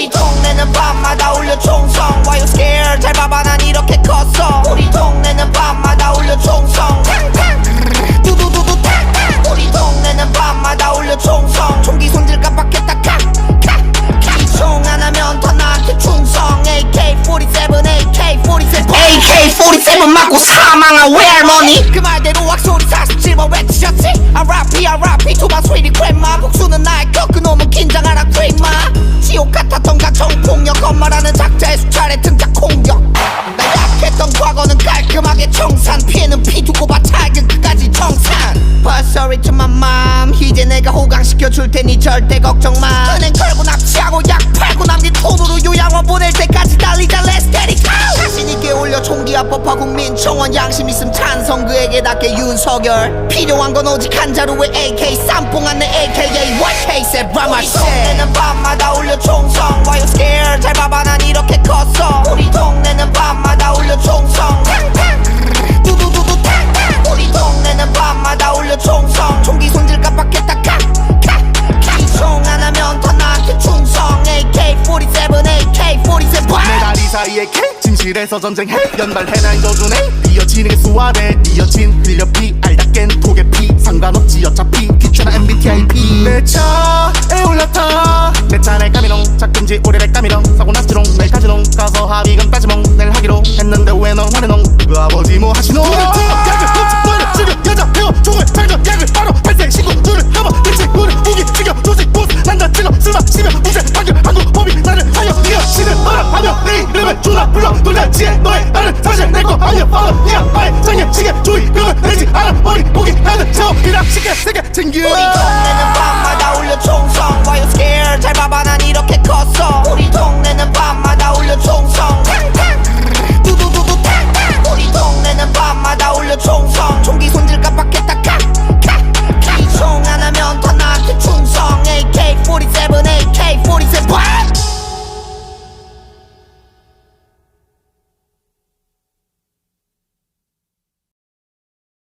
우리 동네는 밤마다 울려 총성. Why you scared? 잘 봐봐 난 이렇게 컸어. 우리 동네는 밤마다 울려 총성. 두두두두 우리 동네는 밤마다 울려 총성. 총기 손질 깜빡했다 칵칵총 하나면 다 나한테 충성. AK-47 AK-47 AK-47 맞고 사망한 외할머니. 그 말대로 왁소리 47번 외치셨지? RIP RIP 투마 스위리 크레마 복수는 나의 거 그놈은 긴장하 줄 테니 절대 걱정 마. 은행 털고 납치하고 약 팔고 남긴 돈으로 요양원 보낼 때까지 달리자 go! 자신 있게 올려 총기 합법화 국민 청원 양심 있음 찬성 그에게 닿게 윤석열. 필요한 건 오직 한 자루의 AK 쌈뽕한 내 AKA What case at Rama 우리 동네는 밤마다 울려 총성. Why you scared? 잘 봐봐 난 이렇게 K 진실에서 전쟁해. 연발해 날 저주네. 이어지는 게 수월해 이어진 흘려 피 알다깬 독의 피. 상관없지 어차피 귀찮아 MBTI P. 내 차에 올라타. 내 차내 까미롱. 작금지 오래래 까미롱. 사고 났지롱. 내일 가지롱. 가서 합의금 따지몽. 내일 하기로 했는데 왜넌 화내농 그 아버지 뭐 하시노 놀라지에 너의 나를 사실 내거 아니야. 바로 네가 나의 장애 시계 조이 그걸 내지 않아. 머리 보기 하는 저 그냥 쉽게 세게 챙겨